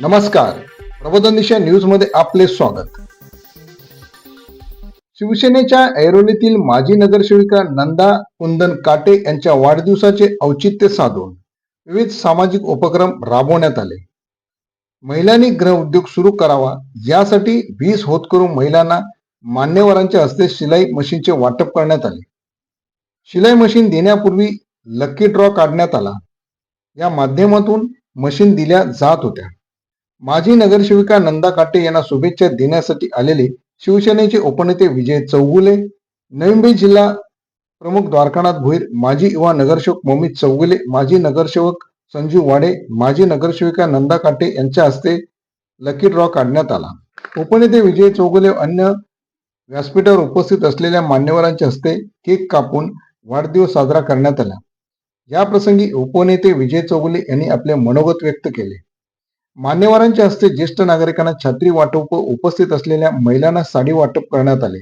नमस्कार. प्रबोधन दिशा न्यूजमध्ये आपले स्वागत. शिवसेनेच्या ऐरोलीतील माजी नगरसेविका नंदा कुंदन काटे यांच्या वाढदिवसाचे औचित्य साधून विविध सामाजिक उपक्रम राबवण्यात आले. महिलांनी गृह उद्योग सुरू करावा यासाठी वीस होतकरू महिलांना मान्यवरांच्या हस्ते शिलाई मशीनचे वाटप करण्यात आले. शिलाई मशीन देण्यापूर्वी लकी ड्रॉ काढण्यात आला. या माध्यमातून मशीन दिल्या जात होत्या. माजी नगरसेविका नंदा काटे यांना शुभेच्छा देण्यासाठी आलेले शिवसेनेचे उपनेते विजय चौगुले नवी मुंबई जिल्हा प्रमुख द्वारकानाथ भोईर माजी युवा नगरसेवक मोमित चौगुले माजी नगरसेवक संजू वाडे माजी नगरसेविका नंदा काटे यांच्या हस्ते लकी ड्रॉ काढण्यात आला. उपनेते विजय चौगुले अन्य व्यासपीठावर उपस्थित असलेल्या मान्यवरांच्या हस्ते केक कापून वाढदिवस साजरा करण्यात आला. या प्रसंगी उपनेते विजय चौगुले यांनी आपले मनोगत व्यक्त केले. मान्यवरांच्या हस्ते ज्येष्ठ नागरिकांना छत्री वाटप व उपस्थित असलेल्या महिलांना साडी वाटप करण्यात आले.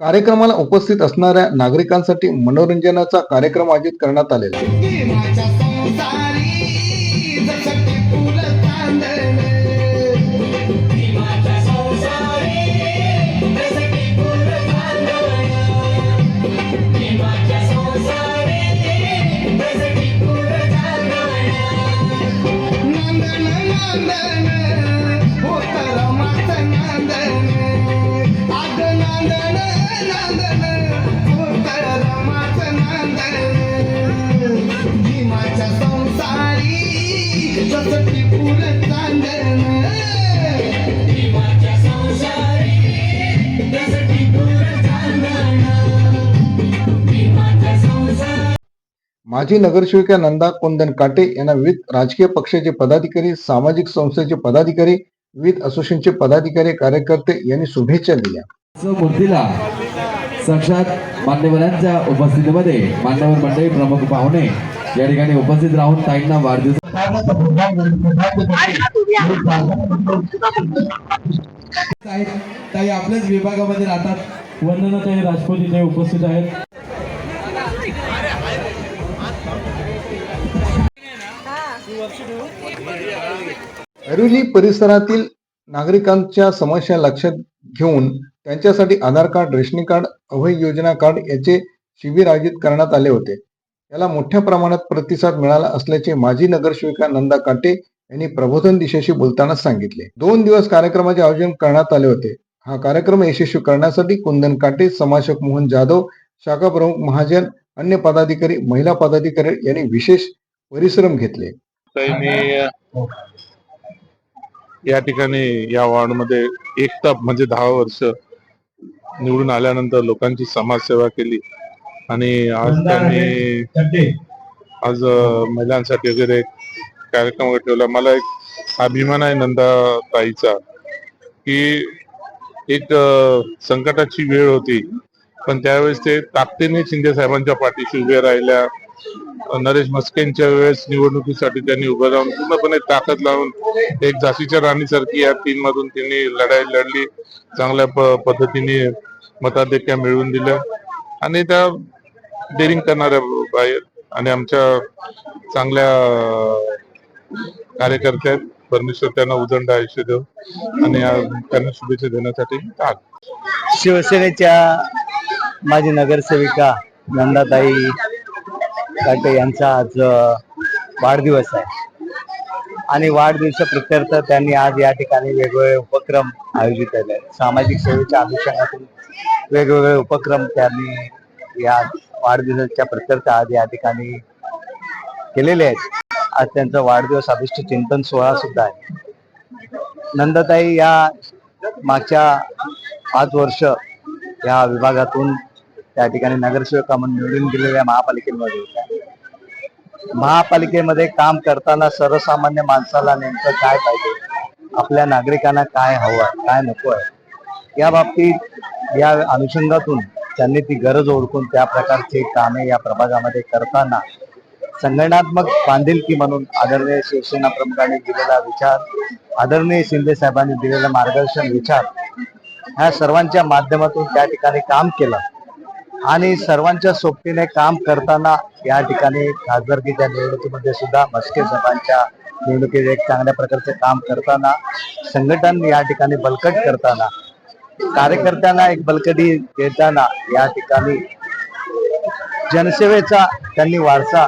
कार्यक्रमाला उपस्थित असणाऱ्या नागरिकांसाठी मनोरंजनाचा कार्यक्रम आयोजित करण्यात आलेला माजी नगरसेविका नंदा कोंदन काटे यांना विविध राजकीय पक्षाचे पदाधिकारी सामाजिक संस्थेचे पदाधिकारी विविध असोसिएशनचे पदाधिकारी कार्यकर्ते यांनी शुभेच्छा दिल्या. मूर्तीला साक्षात मान्यवरांच्या उपस्थितीमध्ये मान्यवर मंडळी प्रमुख पाहुणे या ठिकाणी उपस्थित राहून ताईंना वाढदिवस ताई आपल्याच विभागामध्ये राहतात. वंदना ताई राजपूत इथे उपस्थित आहेत. ऐरोली परिसरातील नागरिकांच्या समस्या लक्षात घेऊन त्यांच्यासाठी Aadhaar card rationing card Abhay Yojana card याचे शिबिर आयोजित करण्यात आले होते. याला मोठ्या प्रमाणात प्रतिसाद मिळाला असल्याचे माजी नगरसेविका नंदा काटे यांनी प्रबोधन दिशेशी बोलताना सांगितले. दोन दिवस कार्यक्रमाचे आयोजन करण्यात आले होते. हा कार्यक्रम यशस्वी करण्यासाठी कुंदन काटे समाशक मोहन जाधव शाखा प्रमुख महाजन अन्य पदाधिकारी महिला पदाधिकारी यांनी विशेष परिश्रम घेतले. या ठिकाणी या वॉर्डमध्ये एकता म्हणजे दहा वर्ष निवडून आल्यानंतर लोकांची समाजसेवा केली. आणि आज त्यांनी आज महिलांसाठी वगैरे एक कार्यक्रम वगैरे ठेवला. मला एक अभिमान आहे नंदा ताईचा की एक संकटाची वेळ होती. पण त्यावेळेस ते ताकदीने शिंदे साहेबांच्या पाठीशी उभे राहिल्या. नरेश मस्केंच्या वेळेस निवडणुकीसाठी त्यांनी उभं राहून पूर्णपणे ताकद लावून एक झाशीच्या राणीसारखी या तीन मधून त्यांनी लढाई लढली चांगल्या पद्धतीने मताधिक्या मिळवून दिलं आणि त्या डेरिंग करणाऱ्या बाहेर आणि आमच्या चांगल्या कार्यकर्त्या आहेत. परमेश्वर त्यांना उदंड आयुष्य देव आणि त्यांना शुभेच्छा देण्यासाठी शिवसेनेच्या माजी नगरसेविका नंदाताई काटे यांचा आज वाढदिवस आहे. आणि वाढदिवसा प्रत्यर्थ त्यांनी आज या ठिकाणी वेगवेगळे उपक्रम आयोजित केले. आहेत. सामाजिक सेवेच्या अनुषंगातून वेगवेगळे उपक्रम त्यांनी या वाढदिवसाच्या प्रत्यर्थ आज या ठिकाणी केलेले आहेत. आज त्यांचा वाढदिवस अभिष्ट चिंतन सोहळा सुद्धा आहे. नंदताई या मागच्या पाच वर्ष या विभागातून त्या ठिकाणी नगरसेवका म्हणून निवडून गेलेल्या महापालिकेमध्ये होत्या. महापालिकेमध्ये काम करताना सर्वसामान्य माणसाला नेमकं काय पाहिजे? आपल्या नागरिकांना काय हवं आहे? काय नको आहे? या बाबतीत या अनुषंगातून त्यांनी ती गरज ओळखून त्या प्रकारची कामे या प्रभागामध्ये करताना संघटनात्मक बांधिलकी म्हणून आदरणीय शिवसेना प्रमुखांनी दिलेला विचार आदरणीय शिंदे साहेबांनी दिलेला मार्गदर्शन विचार ह्या सर्वांच्या माध्यमातून त्या ठिकाणी काम केलं. आणि सर्वांच्या सोबतीने काम करताना या ठिकाणी खासदारकीच्या निवडणुकीमध्ये सुद्धा मस्के साहेबांच्या निवडणुकीत एक चांगल्या प्रकारचे काम करताना संघटन या ठिकाणी बलकट करताना कार्यकर्त्यांना एक बलकटी देताना या ठिकाणी जनसेवेचा त्यांनी वारसा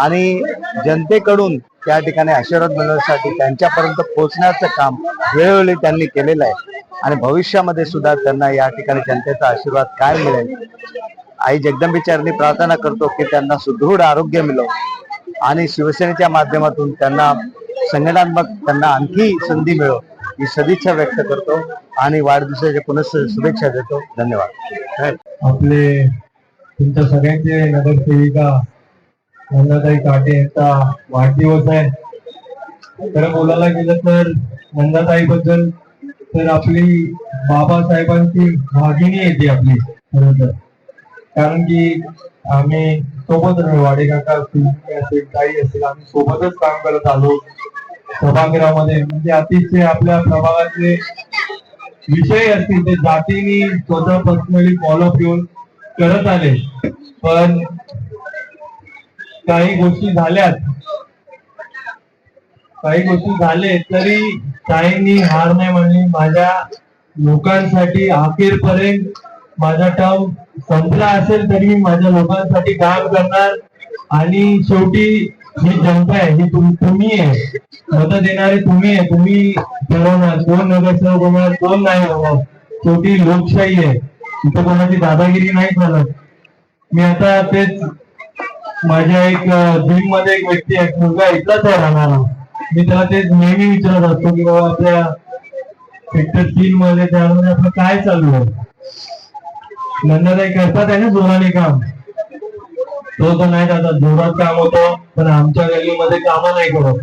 आणि जनतेकडून त्या ठिकाणी आशीर्वाद मिळवण्यासाठी त्यांच्यापर्यंत पोहोचण्याचं काम वेळोवेळी त्यांनी केलेलं आहे. आणि भविष्यामध्ये सुद्धा त्यांना या ठिकाणी जनतेचा आशीर्वाद काय मिळेल? आई जगदंबेचरणी प्रार्थना करतो की त्यांना सुदृढ आरोग्य मिळो. आणि शिवसेनेच्या माध्यमातून त्यांना संघटनात्मक त्यांना आणखी संधी मिळो. ही सदिच्छा व्यक्त करतो आणि वाढदिवसाच्या पुनः शुभेच्छा देतो. धन्यवाद. आपले तुमच्या सगळ्यांचे नगरसेविका नंदाताई काटे यांचा वाढदिवस आहे. खरं बोलायला गेलं तर नंदाताई बद्दल तर आपली बाबासाहेबांची भागिनी येते आपली खरं तर. कारण की आम्ही सोबत राहू वाडे काका असतील असेल काही असेल आम्ही सोबतच काम करत आलो सभागृहामध्ये. म्हणजे अतिशय आपल्या प्रभागातले विषय असतील ते जातीने स्वतः पर्सनली फॉलोअप घेऊन करत आले. पण काही गोष्टी झाल्यात काही गोष्टी झाले तरी ताईंनी हार नाही म्हणली माझ्या लोकांसाठी अखेरपर्यंत माझा टर्म संपला असेल तरी मी माझ्या लोकांसाठी काम करणार. आणि शेवटी ही जनता आहे ही तुम्ही आहे. मत देणारे तुम्ही आहे. तुम्ही ठरवणार. कोण नगरसेवक होणार कोण नाही होणार. शेवटी लोकशाही आहे. इथं कोणाची दादागिरी नाही चालत मी आता तेच माझ्या एक जिममध्ये एक व्यक्ती आहे. मुलगा इथलाच आहे राहणारा. मी त्याला ते नेहमी विचारत असतो की बाबा आपल्या सेक्टर तीन मध्ये त्यामध्ये आपलं काय चालू आहे? नंदाताई करतात आहे ना जोराने काम. तो तर नाही दादा जोरात काम होतं पण आमच्या गल्लीमध्ये काम नाही करत.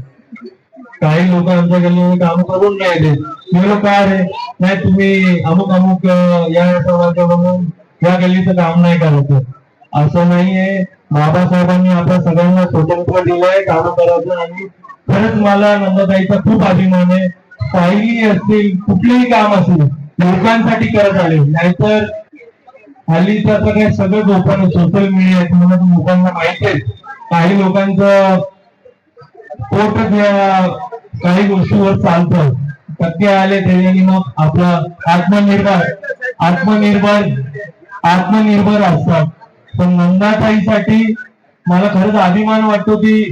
काही लोक आमच्या गल्लीमध्ये काम करून नाही देत. मी म्हणलो काय रे? नाही तुम्ही अमुक अमुक या समाजा म्हणून या गल्लीचं काम नाही करत असं नाहीये. बाबासाहेबांनी आपल्या सगळ्यांना स्वतंत्र दिलंय काम करायचं आणि खरंच मला नंदाताईचा खूप अभिमान आहे. काही असतील कुठलेही काम असेल लोकांसाठी करत आले. नाहीतर हल्ली तर आता काय सगळं ओपन सोशल मीडिया म्हणून लोकांना माहिती आहे. काही लोकांचं पोटच या काही गोष्टीवर चालतं. टक्के आले त्याच्यानी मग आपला आत्मनिर्भर आत्मनिर्भर आत्मनिर्भर असतात. पण नंदाताईसाठी मला खरंच अभिमान वाटतो की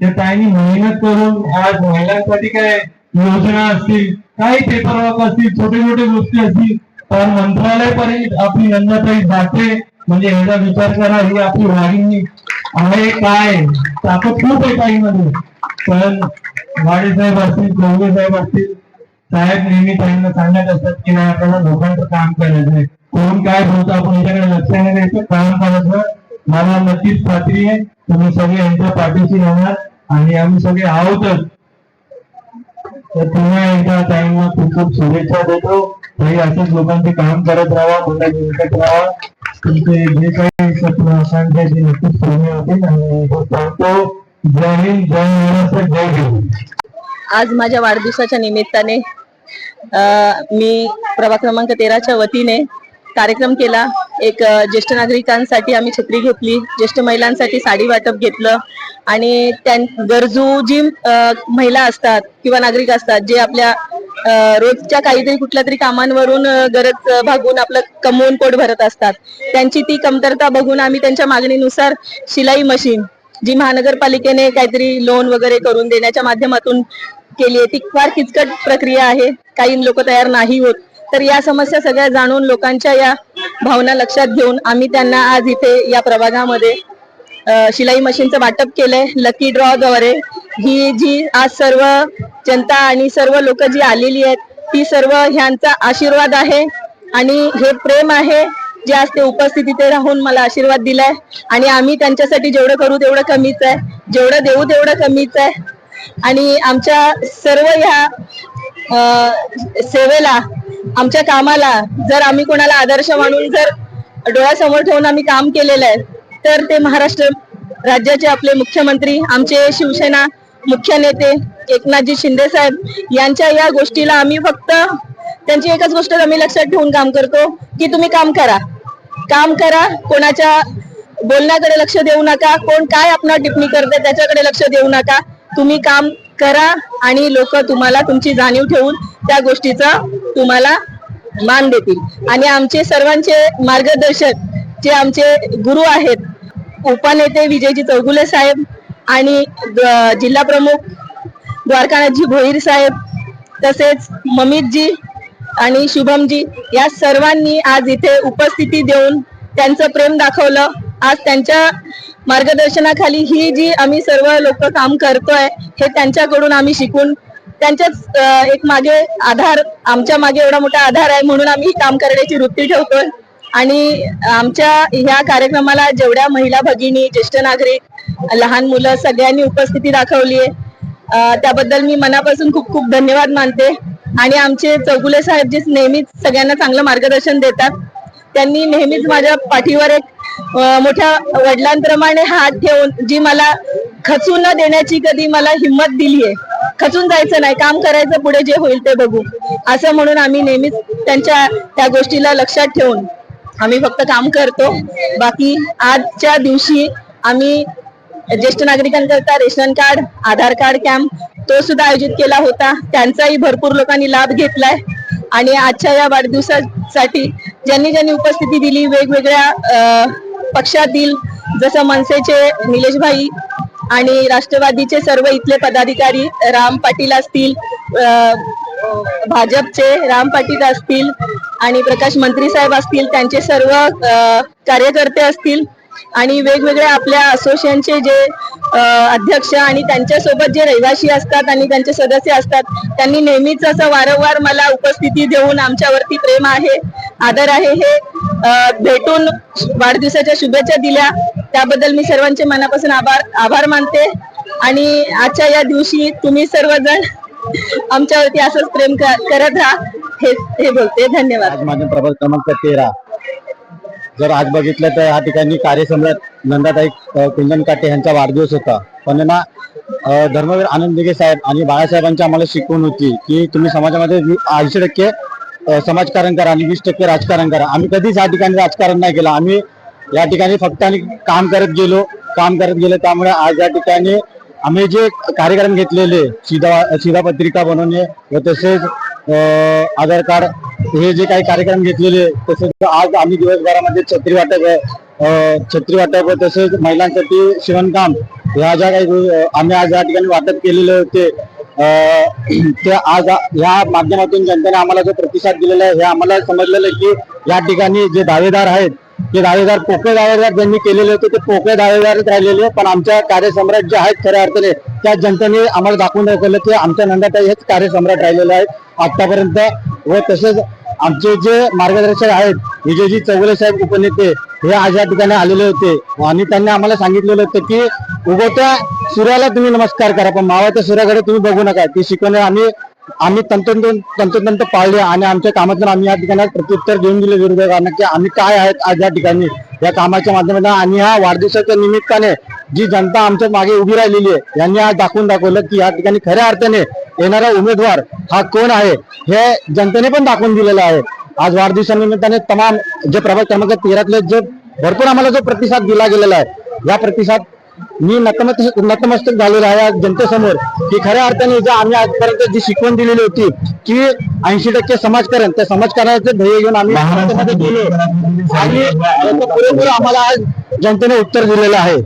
त्या ताईंनी मेहनत करून आज महिलांसाठी काय योजना असतील काही पेपरवर्क असतील छोटे छोटे गोष्टी असतील तर मंत्रालयापर्यंत आपली नंदाताई जाते. म्हणजे याचा विचार करा ही आपली वाहिनी आहे काय? ताकद खूप आहे ताईमध्ये. पण वाडे साहेब असतील चौघे साहेब असतील साहेब नेहमी त्यांना सांगत असतात की नाही आपल्याला लोकांचं काम करायचं आहे. कोण काय बोलतो आपण याच्याकडे लक्ष नाही द्यायचं. काम करायचं. मला नक्कीच खात्री आहे. तुम्ही सगळे यांच्या पाठीशी राहणार. आणि आम्ही सगळे आहोतच. तर पुन्हा एकदा ताईंना खूप खूप शुभेच्छा देतो. ताई असंच लोकांचे काम करत राहा मुलं जिंकत राहा. तुमचे जे काही स्वप्न आकांक्षा ते नक्कीच पूर्ण होतील आणि सांगतो. जय हिंद जय महाराष्ट्र जय हिंद. आज माझ्या वाढदिवसाच्या निमित्ताने मी प्रभाग क्रमांक तेराच्या वतीने कार्यक्रम केला. एक ज्येष्ठ नागरिकांसाठी आम्ही छत्री घेतली. ज्येष्ठ महिलांसाठी साडी वाटप घेतलं. आणि त्या गरजू जी महिला असतात किंवा नागरिक असतात जे आपल्या रोजच्या काहीतरी कुठल्या तरी कामांवरून गरज भागून आपलं कमवून पोट भरत असतात. त्यांची ती कमतरता बघून आम्ही त्यांच्या मागणीनुसार शिलाई मशीन जी महानगरपालिकेने काहीतरी लोन वगैरे करून देण्याच्या माध्यमातून केली आहे ती फार किचकट प्रक्रिया आहे. काही लोक तयार नाही होत. तर या समस्या सगळ्या जाणून लोकांच्या या भावना लक्षात घेऊन आम्ही त्यांना आज इथे या प्रभागामध्ये शिलाई मशीनचं वाटप केलंय. लकी ड्रॉद्वारे ही जी आज सर्व जनता आणि सर्व लोक जी आलेली आहेत ती सर्व ह्यांचा आशीर्वाद आहे. आणि हे प्रेम आहे जे आज ते उपस्थित इथे राहून मला आशीर्वाद दिलाय. आणि आम्ही त्यांच्यासाठी जेवढं करू तेवढं कमीच आहे. जेवढं देऊ तेवढं कमीच आहे. आणि आमच्या सर्व ह्या सेवेला आमच्या कामाला जर आम्ही कोणाला आदर्श मानून जर डोळ्यासमोर ठेवून आम्ही काम केलेलं आहे तर ते महाराष्ट्र राज्याचे आपले मुख्यमंत्री आमचे शिवसेना मुख्य नेते एकनाथजी शिंदे साहेब यांच्या या गोष्टीला आम्ही फक्त त्यांची एकच गोष्ट आम्ही लक्षात ठेवून काम करतो की तुम्ही काम करा. काम करा कोणाच्या बोलण्याकडे लक्ष देऊ नका कोण काय आपण टिप्पणी करते त्याच्याकडे लक्ष देऊ नका. तुम्ही काम करा आणि लोक तुम्हाला तुमची जाणीव ठेवून त्या गोष्टीचा तुम्हाला मान देतील. आणि आमचे सर्वांचे मार्गदर्शक जे आमचे गुरु आहेत उपनेते विजयजी चौगुले साहेब आणि जिल्हा प्रमुख द्वारकानाथजी भोईर साहेब तसेच ममितजी आणि शुभमजी या सर्वांनी आज इथे उपस्थिती देऊन त्यांचं प्रेम दाखवलं. आज त्यांच्या मार्गदर्शनाखाली ही जी आम्ही सर्व लोक काम करतोय हे त्यांच्याकडून आम्ही शिकून त्यांच्याच एक मागे आधार आमच्या मागे एवढा मोठा आधार आहे म्हणून आम्ही काम करण्याची वृत्ती ठेवतोय. आणि आमच्या ह्या कार्यक्रमाला जेवढ्या महिला भगिनी ज्येष्ठ नागरिक लहान मुलं सगळ्यांनी उपस्थिती दाखवली आहे त्याबद्दल मी मनापासून खूप खूप धन्यवाद मानते. आणि आमचे चौगुले साहेब जे नेहमीच सगळ्यांना चांगलं मार्गदर्शन देतात त्यांनी नेहमीच माझ्या पाठीवर एक मोठ्या वडिलांप्रमाणे हात ठेवून जी मला खचून न देण्याची कधी मला हिंमत दिली आहे खचून जायचं नाही काम करायचं पुढे जे होईल ते बघू. असं म्हणून आम्ही नेहमीच त्यांच्या त्या गोष्टीला लक्षात ठेवून आम्ही फक्त काम करतो. बाकी आजच्या दिवशी आम्ही ज्येष्ठ नागरिकांकरता ration card Aadhaar card camp तो सुद्धा आयोजित केला होता. त्यांचाही भरपूर लोकांनी लाभ घेतलाय. आणि आजच्या या वाढदिवसासाठी ज्यांनी ज्यांनी उपस्थिती दिली वेगवेगळ्या पक्षातील जसं मनसेचे निलेशभाई आणि राष्ट्रवादीचे सर्व इथले पदाधिकारी राम पाटील असतील भाजपचे राम पाटील असतील आणि प्रकाश मंत्री साहेब असतील त्यांचे सर्व अं, कार्यकर्ते असतील आणि वेगवेगळ्या आपल्या असोसिएशनचे जे अध्यक्ष आणि त्यांच्यासोबत जे रहिवासी असतात आणि त्यांचे सदस्य असतात त्यांनी नेहमीच असं वारंवार मला उपस्थिती देऊन आमच्यावरती प्रेम आहे. आदर आहे हे भेटून वाढदिवसाच्या शुभेच्छा दिल्या. त्याबद्दल मी सर्वांचे मनापासून आभार आभार मानते. आणि आजच्या या दिवशी तुम्ही सर्वजण आमच्यावरती असंच प्रेम करत राहा. हे बोलते. धन्यवाद. माझे प्रबल प्रभाग क्रमांक तेरा. जर आज बघितलं तर या ठिकाणी कार्यसम्राट नंदाताई अ, कुंदन काटे यांचा वाढदिवस होता. पण ना धर्मवीर आनंद दिघे साहेब आणि बाळासाहेबांची आम्हाला शिकवण होती की तुम्ही समाजामध्ये ऐंशी टक्के समाजकारण करा आणि वीस टक्के राजकारण करा. आम्ही कधीच या ठिकाणी राजकारण नाही केलं. आम्ही या ठिकाणी फक्त आणि काम करत गेलो. काम करत गेलो त्यामुळे आज या ठिकाणी आम्ही जे कार्यक्रम घेतलेले शिधा शिधापत्रिका बनवणे व तसेच आधार कार्ड हे जे काही कार्यक्रम घेतलेले तसेच आज आम्ही दिवसभरामध्ये छत्री वाटप छत्री वाटप व तसेच महिलांसाठी शिवणकाम ह्या ज्या काही आम्ही आज या ठिकाणी वाटप केलेले होते ते आज या माध्यमातून जनतेने आम्हाला जो प्रतिसाद दिलेला आहे हे आम्हाला समजलेलं आहे की या ठिकाणी जे दावेदार आहेत ते दावेदार पोकळे दावेदार ज्यांनी केलेले होते ते पोकळे दावेदारच राहिलेले पण आमच्या कार्यसम्राट जे आहेत खऱ्या अर्थाने त्या जनतेने आम्हाला दाखवून दाखवलं की आमच्या नंदाताई हेच कार्यसम्राट राहिलेले आहेत. आतापर्यंत व तसेच आमचे जे मार्गदर्शक आहेत विजयजी चौगले साहेब उपनेते हे आज या ठिकाणी आलेले होते. आणि त्यांनी आम्हाला सांगितलेलं होतं की उगवत्या सूर्याला तुम्ही नमस्कार करा पण मावाच्या सूर्याकडे तुम्ही बघू नका. ती शिकवणे आम्ही आम्ही तंतोतंत तंतोतंत पाळले आणि आमच्या कामातून आम्ही या ठिकाणी प्रत्युत्तर देऊन दिले विरोधकांना की आम्ही काय आहेत आज या ठिकाणी या कामाच्या माध्यमातून. आणि ह्या वाढदिवसाच्या निमित्ताने जी जनता आमच्या मागे उभी राहिलेली आहे यांनी आज दाखवून दाखवलं की या ठिकाणी खऱ्या अर्थाने येणारा उमेदवार हा कोण आहे हे जनतेने पण दाखवून दिलेलं आहे. आज वाढदिवसानिमित्ताने तमाम जे प्रभाग क्रमांक तेरातले जे भरपूर आम्हाला जो प्रतिसाद दिला गेलेला आहे या प्रतिसाद मी नतमस्तक नतमस्तक झालेलो आहे या जनतेसमोर की खऱ्या अर्थाने जे आम्ही आजपर्यंत जी शिकवण दिलेली होती की ऐंशी टक्के समाजकारण त्या समाजकारणाचे ध्येय घेऊन आम्ही आणि पुरेपूर आम्हाला आज जनतेने उत्तर दिलेलं आहे.